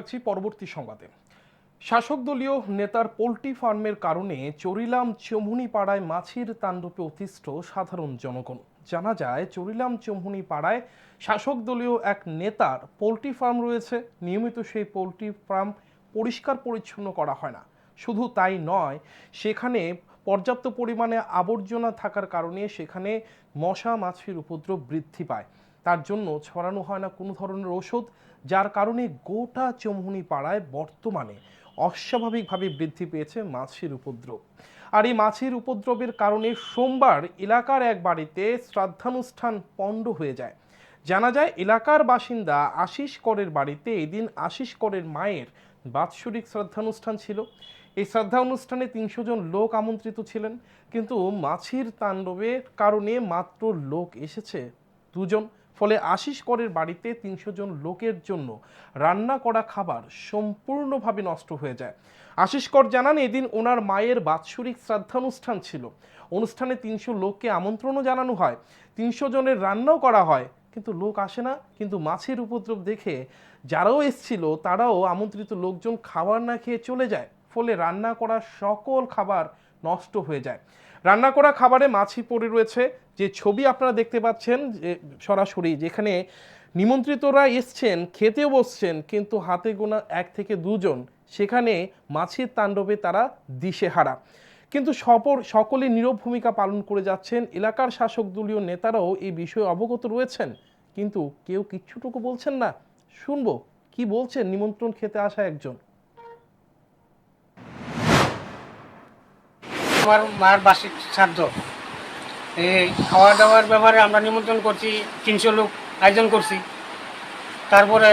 রাখছি পরবর্তী সংবাদে। শাসক দলীয় নেতার পোলট্রি ফার্মের কারণে চরিলাম চমুনি পাড়ায় মাছির তাণ্ডবে অতিষ্ঠ সাধারণ জনগণ। জানা যায়, চরিলাম চমুনি পাড়ায় শাসক দলীয় এক নেতার পোলট্রি ফার্ম রয়েছে। নিয়মিত সেই পোলট্রি ফার্ম পরিষ্কার পরিচ্ছন্ন করা হয় না। শুধু তাই নয়, সেখানে পর্যাপ্ত পরিমাণে আবর্জনা থাকার কারণে সেখানে মশা মাছির উপদ্রব বৃদ্ধি পায়। তার জন্য ছড়ানো হয় না কোনো ধরনের ওষুধ যার কারণে গোটা চমুনি পাড়ায় বর্তমানে অস্বাভাবিকভাবে বৃদ্ধি পেয়েছে মাছির উপদ্রব। আর এই মাছির উপদ্রবের কারণে সোমবার এলাকার এক বাড়িতে শ্রাদ্ধানুষ্ঠান পণ্ড হয়ে যায়। জানা যায়, এলাকার বাসিন্দা আশিস করের বাড়িতে এদিন আশিস করের মায়ের বাৎসরিক শ্রদ্ধানুষ্ঠান ছিল। এই শ্রদ্ধা অনুষ্ঠানে তিনশো জন লোক আমন্ত্রিত ছিলেন, কিন্তু মাছির তাণ্ডবের কারণে মাত্র লোক এসেছে দুজন। ফলে আশিস করের বাড়িতে তিনশো জন লোকের জন্য রান্না করা খাবার সম্পূর্ণভাবে নষ্ট হয়ে যায়। আশিস কর জানান, এদিন ওনার মায়ের বাৎসরিক শ্রাদ্ধানুষ্ঠান ছিল। অনুষ্ঠানে তিনশো লোককে আমন্ত্রণও জানানো হয়। তিনশো জনের রান্নাও করা হয়, কিন্তু লোক আসে না। কিন্তু মাছের উপদ্রব দেখে যারাও এসছিল, তারাও আমন্ত্রিত লোকজন খাবার না খেয়ে চলে যায়। ফলে রান্না করা সকল খাবার নষ্ট হয়ে যায়। রান্না করা খাবারে মাছি পড়ে রয়েছে। যে ছবি আপনারা দেখতে পাচ্ছেন, যে সরাসরি যেখানে নিমন্ত্রিতরা এসছেন, খেতেও বসছেন, কিন্তু হাতে গোনা এক থেকে দুজন, সেখানে মাছির তাণ্ডবে তারা দিশেহারা। কিন্তু সপর, সকলে নীরব ভূমিকা পালন করে যাচ্ছেন। এলাকার শাসক দলীয় নেতারাও এই বিষয়ে অবগত রয়েছেন। কিন্তু কেউ কিচ্ছুটুকু বলছেন না। শুনব, কি বলছেন নিমন্ত্রণ খেতে আসা একজন? আমার মার বার্ষিক শ্রাদ্ধ। এই খাওয়া দাওয়ার ব্যাপারে আমরা নিমন্ত্রণ করছি, তিনশো লোক আয়োজন করছি। তারপরে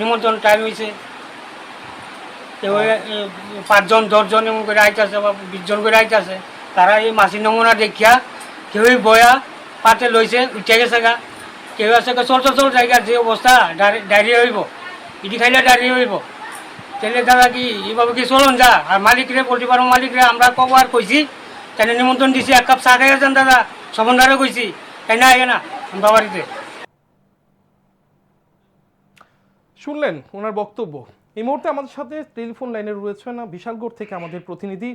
নিমন্ত্রণ টাইম হয়েছে। পাঁচজন, দশজন এমন করে আইতেছে বা বিশজন করে আইতেছে তারা এই মাসি নমুনা দেখিয়া কেউই বয়া পাতে লইছে উঠে গেছে গা। কেউ আছে চল চল চল জায়গার যে অবস্থা ডায়রিয়া হইব। ইডি খাইলে ডায়রিয়া হইব। তাহলে দাদা কি, এইভাবে কি চলুন যা? আর মালিক রে পোলট্রি ফার্ম মালিক রে আমরা কব আর কইছি তাহলে নিমন্ত্রণ দিছি, এক কাপ চা খাই যান দাদা। সমন্বয়ে কইছি তাই না আগে না, আমরা শুনলেন ওনার বক্তব্য। এই মুহূর্তে আমাদের সাথে টেলিফোন লাইনে রয়েছেন বিশালগড় থেকে আমাদের প্রতিনিধি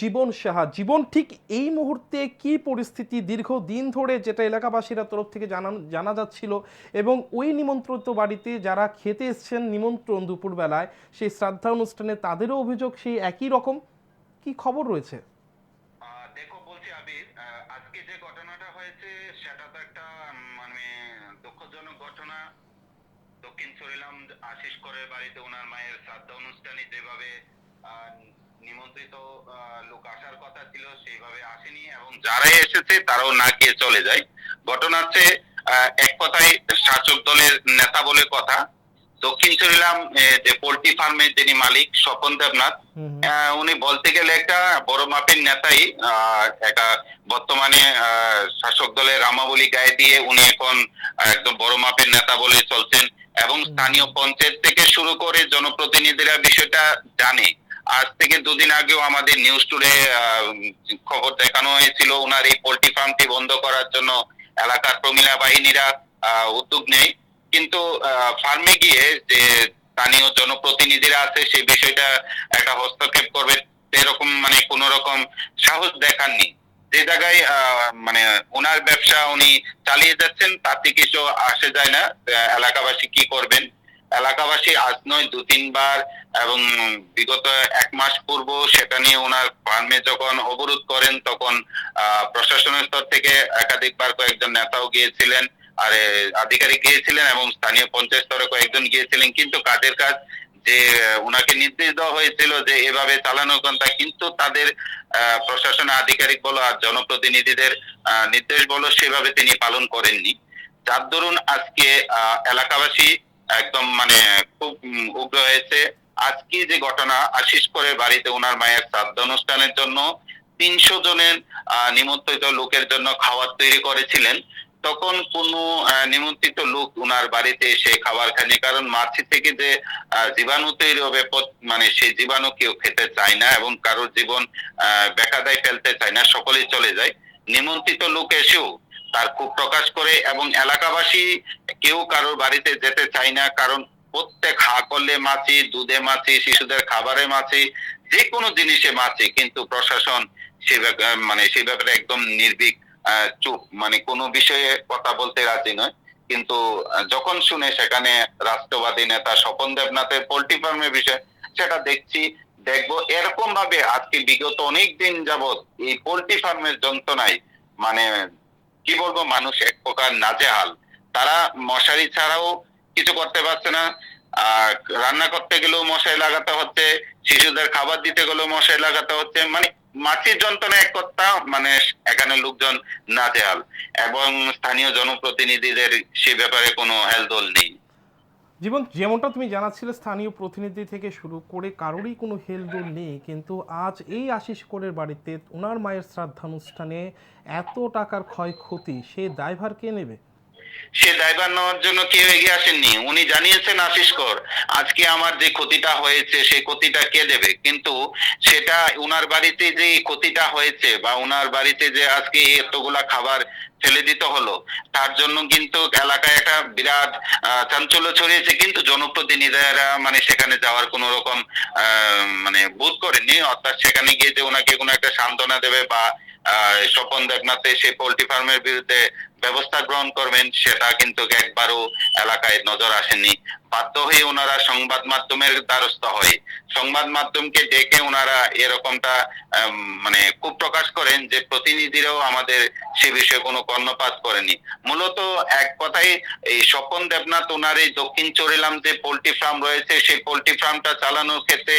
জীবন সাহা। জীবন, ঠিক এই মুহূর্তে কি পরিস্থিতি দীর্ঘ দিন ধরে যেটা এলাকাবাসীরা তরফ থেকে জানান, জানা যাচ্ছিল এবং ওই নিমন্ত্রিত বাড়িতে যারা খেতে এসছেন নিমন্ত্রণ দুপুরবেলায়, সেই শ্রাদ্ধা অনুষ্ঠানে তাদেরও অভিযোগ সেই একই রকম? কি খবর রয়েছে? দেখো বলছি আবির আজকে যে ঘটনাটা হয়েছে, সেটা তো একটা মানে দুঃখজনক ঘটনা। দক্ষিণ সরিলাম আশিস করে বাড়িতে ওনার মায়ের শ্রাদ্ধ অনুষ্ঠানে যেভাবে নিমন্ত্রিত লোক আসার কথা ছিল, সেইভাবে আসেনি এবং যারাই এসেছে তারাও না গিয়ে চলে যায়। ঘটনা হচ্ছে এক কথায় শাসক দলের নেতা বলে কথা। দক্ষিণ চরিলাম যে পোল্ট্রি ফার্মের যিনি মালিক স্বপন দেবনাথ উনি বলতে গেলে একটা বড় মাপের নেতাই একটা বর্তমানে শাসক দলের রামাবলী গায়ে দিয়ে উনি এখন একদম বড় মাপের নেতা বলে চলছেন এবং স্থানীয় পঞ্চায়েত থেকে শুরু করে জনপ্রতিনিধিরা বিষয়টা জানে। আজ থেকে দুদিন আগেও আমাদের নিউজ টুডে খবর দেখানো হয়েছিল ওনার এই পোল্ট্রি ফার্মটি বন্ধ করার জন্য এলাকার প্রমিলা বাহিনীরা আহ, উদ্যোগ নেয়। কিন্তু ফার্মে গিয়ে যে স্থানীয় জনপ্রতিনিধিরা আছে, সেই বিষয়টা একটা হস্তক্ষেপ করবে এরকম মানে কোন রকম সাহস দেখাননি। যে জায়গায় মানে ওনার ব্যবসা উনি চালিয়ে যাচ্ছেন, তাতে কিছু আসে যায় না এলাকাবাসী কি করবেন? এলাকাবাসী আজ নয়, দু তিনবার, এবং বিগত এক মাস পূর্ব সেটা নিয়ে ওনার ফার্মে যখন অবরোধ করেন, তখন প্রশাসনের স্তর থেকে একাধিকবার কয়েকজন নেতাও গিয়েছিলেন। আর আধিকারিক গিয়েছিলেন এবং স্থানীয় পঞ্চায়েত স্তরে কয়েকজন গিয়েছিলেন কিন্তু কাজের কাজ যে ওনাকে নির্দেশ দেওয়া হয়েছিল যে এভাবে চালানোর কথা কিন্তু তাদের আহ, প্রশাসনের আধিকারিক বলো আর জনপ্রতিনিধিদের নির্দেশ বলো সেভাবে তিনি পালন করেননি। যার দরুন আজকে এলাকাবাসী একদম মানে খুব উগ্র হয়েছে। আজকে যে ঘটনা আশিস করে বাড়িতে ওনার মায়ের শ্রাদ্ধ অনুষ্ঠানের জন্য তিনশো জনের নিমন্ত্রিত লোকের জন্য খাবার তৈরি করেছিলেন। তখন কোনো নিমন্ত্রিত লোক ওনার বাড়িতে এসে খাবার খায়নি। কারণ মাছি থেকে যে জীবাণু তৈরি হবে মানে সেই জীবাণু কেউ খেতে চায় না এবং কারোর জীবন বেকাদায় ফেলতে চায় না, সকলেই চলে যায়। নিমন্ত্রিত লোক এসেও তার খুব প্রকাশ করে এবং এলাকাবাসী কেউ কারোর বাড়িতে যেতে চায় না। কারণ প্রত্যেক হাকলে মাছি, দুধে মাছি, শিশুদের খাবারে মাছি যে কোনো জিনিসে মাছি, কিন্তু প্রশাসন সে মানে সে ব্যাপারে একদম নির্ভীক। চুপ। মানে কোনো বিষয়ে কথা বলতে রাজি নয়। কিন্তু যখন শুনে সেখানে রাষ্ট্রবাদী নেতা স্বপন দেবনাথের পোল্ট্রি ফার্মের বিষয় সেটা দেখছি, দেখব। এরকম ভাবে আজকে বিগত অনেক দিন যাবত এই পোল্ট্রি ফার্মের যন্ত্রণায় মানে কি বলব, মানুষ এক প্রকার নাজেহাল। তারা মশারি ছাড়াও কিছু করতে পারছে না। রান্না করতে গেলেও মশারি লাগাতে হচ্ছে। শিশুদের খাবার দিতে গেলেও মশাই লাগাতে হচ্ছে। মানে মাটির যন্ত্রণা এক কথা মানে এখানে লোকজন নাজেহাল। এবং স্থানীয় জনপ্রতিনিধিদের সে ব্যাপারে কোনো হেলদোল নেই। জীবন, যেমনটা তুমি জানাচ্ছিলে, স্থানীয় প্রতিনিধি থেকে শুরু করে কারোরই কোনো হেলদোল নেই। কিন্তু আজ এই আশিস কোরের বাড়িতে ওনার মায়ের শ্রাদ্ধানুষ্ঠানে এত টাকার ক্ষয়ক্ষতি, সে দায়ভার কে নেবে? সে দায়ভার নেওয়ার জন্য কেউ এগিয়ে আসেননি। উনি জানিয়েছেন, আশিস কর, আজকে আমার যে ক্ষতিটা হয়েছে সেই ক্ষতিটা কে দেবে? কিন্তু সেটা উনার বাড়িতে যে ক্ষতিটা হয়েছে বা উনার বাড়িতে যে আজকে এতগুলা খাবার ফেলে দিতে হলো, তার জন্য কিন্তু এলাকায় একটা বিরাট চাঞ্চল্য ছড়িয়েছে। কিন্তু জনপ্রতিনিধিরা মানে সেখানে যাওয়ার কোনো রকম মানে বোধ করেনি অর্থাৎ সেখানে গিয়ে যে ওনাকে কোনো একটা সান্ত্বনা দেবে বা স্বপন দেবনাথে সেই পোল্ট্রি ফার্মের বিরুদ্ধে ব্যবস্থা গ্রহণ করবেন সেটা কিন্তু একবারও এলাকায় নজর আসেনি। বাধ্য হয়ে ওনারা সংবাদ মাধ্যমের দ্বারস্থ হয়। সংবাদ মাধ্যমকে ডেকে ওনারা এরকমটা মানে খুব প্রকাশ করেন যে প্রতিনিধিরাও আমাদের সে বিষয়ে কোনো কর্ণপাত করেনি। মূলত এক কথাই এই স্বপন দেবনাথ ওনার এই দক্ষিণ চরিলাম যে পোল্ট্রি ফার্ম রয়েছে সেই পোল্ট্রি ফার্মটা চালানোর ক্ষেত্রে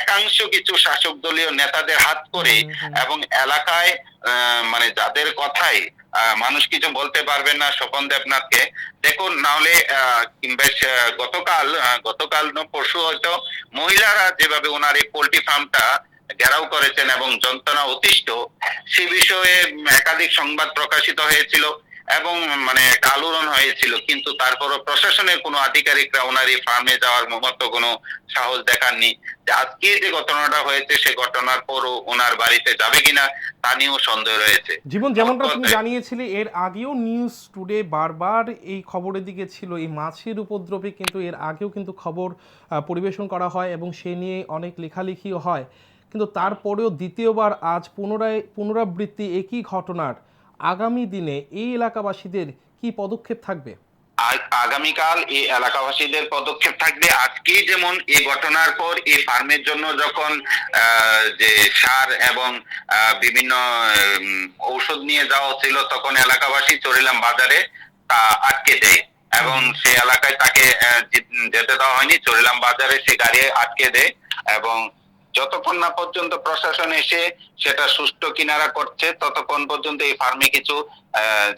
একাংশ কিছু শাসক দলীয় নেতাদের হাত করে। এবং এলাকায় আহ, মানে যাদের আহ, মানুষ কিছু বলতে পারবেন না স্বপন দেবনাথকে। দেখুন নাহলে বেশ গতকাল গতকাল পরশু হয়তো মহিলারা যেভাবে ওনার এই পোলট্রি ফার্মটা ঘেরাও করেছেন এবং যন্ত্রণা অতিষ্ঠ, সে বিষয়ে একাধিক সংবাদ প্রকাশিত হয়েছিল। এবং মানে একটা আলোড়ন হয়েছিল কিন্তু তারপরও প্রশাসনের কোনো আধিকারিকরা ওনার এই ফার্মে যাওয়ার মতো কোনো সাহস দেখাননি। যে আজকে যে ঘটনাটা হয়েছে সে ঘটনার পরও ওনার বাড়িতে যাবে কিনা তা নিয়েও সন্দেহ রয়েছে। জীবন যেমনটা তুমি জানিয়েছিলে এর আগেও নিউজ টুডে বারবার এই খবরের দিকে ছিল। এই মাছের উপদ্রবে কিন্তু এর আগেও কিন্তু খবর পরিবেশন করা হয় এবং সে নিয়ে অনেক লেখালেখিও হয়। কিন্তু তারপরেও দ্বিতীয়বার আজ পুনরায় পুনরাবৃত্তি একই ঘটনার আগামী দিনে এই এলাকাবাসীদের কি পদক্ষেপ থাকবে? আগামীকাল এই এলাকাবাসীদের পদক্ষেপ থাকবে। আজকে যেমন এই ঘটনার পর এই ফার্মের জন্য যখন যে সার এবং বিভিন্ন ঔষধ নিয়ে যাওয়া ছিল তখন এলাকাবাসী চরিলাম বাজারে তা আটকে দেয় এবং সে এলাকায় তাকে যেতে দেওয়া হয়নি চরিলাম বাজারে সে গাড়ি আটকে দেয় এবং যতক্ষণ না পর্যন্ত প্রশাসন এসে সেটা সুষ্ঠু কিনারা করছে, ততক্ষণ পর্যন্ত এই ফার্মে কিছু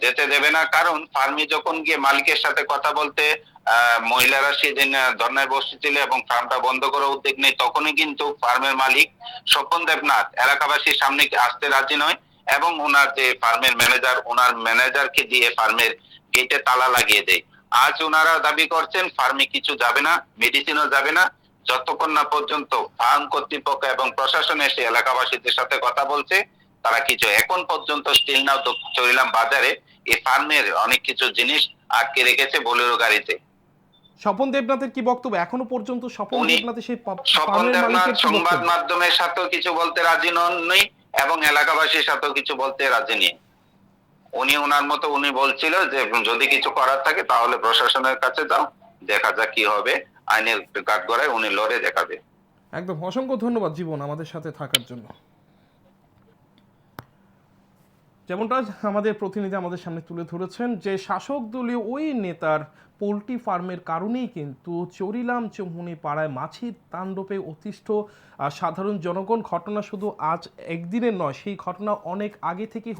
যেতে দেবে না। কারণ ফার্মে যখন গিয়ে মালিকের সাথে কথা বলতে মহিলারা সেদিন ধর্নায় বসেছিল এবং ফার্মটা বন্ধ করার উদ্যোগ নেই তখনই কিন্তু ফার্মের মালিক স্বপন দেবনাথ এলাকাবাসীর সামনে আসতে রাজি নয় এবং ওনার যে ফার্মের ম্যানেজার ওনার ম্যানেজারকে দিয়ে ফার্মের গেটে তালা লাগিয়ে দেয়। আজ ওনারা দাবি করছেন, ফার্মে কিছু যাবে না, মেডিসিনও যাবে না যতক্ষণ না পর্যন্ত ফার্ম কর্তৃপক্ষ এবং প্রশাসন এসে এলাকাবাসীদের সাথে কথা বলছে তারা কিছু এখন পর্যন্ত স্টিল নাও চরিলাম বাজারে এই ফার্মের অনেক কিছু জিনিস আটকে রেখেছে বোলেরো গাড়িতে। স্বপন দেবনাথের কি বক্তব্য? এখনও পর্যন্ত স্বপন দেবনাথের সেই স্বপন দেবনাথ সংবাদ মাধ্যমের সাথেও কিছু বলতে রাজি নন নেই এবং এলাকাবাসীর সাথেও কিছু বলতে রাজি নেই। উনি ওনার মতো উনি বলছিল যে যদি কিছু করার থাকে তাহলে প্রশাসনের কাছে যাও দেখা যাক কি হবে। আইনের কাঠগড়ায় উনি লড়ে দেখাবে। একদম, অসংখ্য ধন্যবাদ জীবন আমাদের সাথে থাকার জন্য। যেমনটা আমাদের প্রতিনিধি আমাদের সামনে তুলে ধরেছেন যে শাসক দলীয় ওই নেতার পোলট্রি ফার্মের কারণেই কিন্তু চরিলাম চৌমুনি পাড়ায় মাছির তাণ্ডবে অতিষ্ঠ সাধারণ জনগণ, ঘটনা শুধু আজ একদিনের নয়, সেই ঘটনা অনেক আগে থেকেই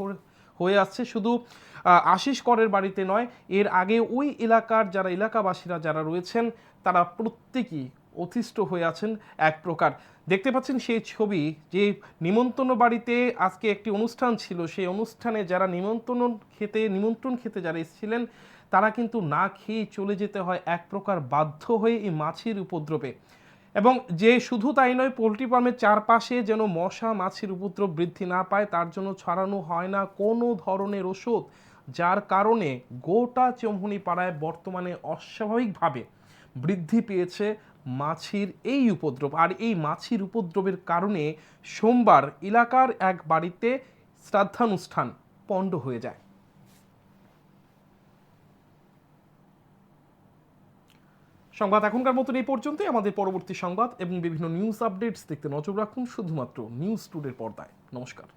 হয়ে- আসছে। শুধু আশিস করের বাড়িতে নয়, এর আগে ওই এলাকার যারা এলাকাবাসীরা যারা রয়েছেন, তারা প্রত্যেকেই অতিষ্ঠ হয়ে আছেন এক প্রকার। দেখতে পাচ্ছেন সেই ছবি, যে নিমন্ত্রণ বাড়িতে আজকে একটি অনুষ্ঠান ছিল, সেই অনুষ্ঠানে যারা নিমন্ত্রণ খেতে নিমন্ত্রণ খেতে যারা এসেছিলেন, তারা কিন্তু না খেয়ে চলে যেতে হয়, এক প্রকার বাধ্য হয়ে এই মাছির উপদ্রবে। এবং যে শুধু তাই নয়, পোলট্রি ফার্মের চারপাশে যেন মশা, মাছির উপদ্রব বৃদ্ধি না পায়, তার জন্য ছড়ানো হয় না কোনো ধরনের ওষুধ, যার কারণে গোটা চৌমুনি পাড়ায় বর্তমানে অস্বাভাবিকভাবে বৃদ্ধি পেয়েছে মাছির এই উপদ্রব। আর এই মাছির উপদ্রবের কারণে সোমবার এলাকার এক বাড়িতে শ্রাদ্ধানুষ্ঠান পণ্ড হয়ে যায়। সংবাদ এখনকার মতন এই পর্যন্তই। আমাদের পরবর্তী সংবাদ এবং বিভিন্ন নিউজ আপডেটস দেখতে নজর রাখুন শুধুমাত্র নিউজ টুডের পর্দায়। নমস্কার।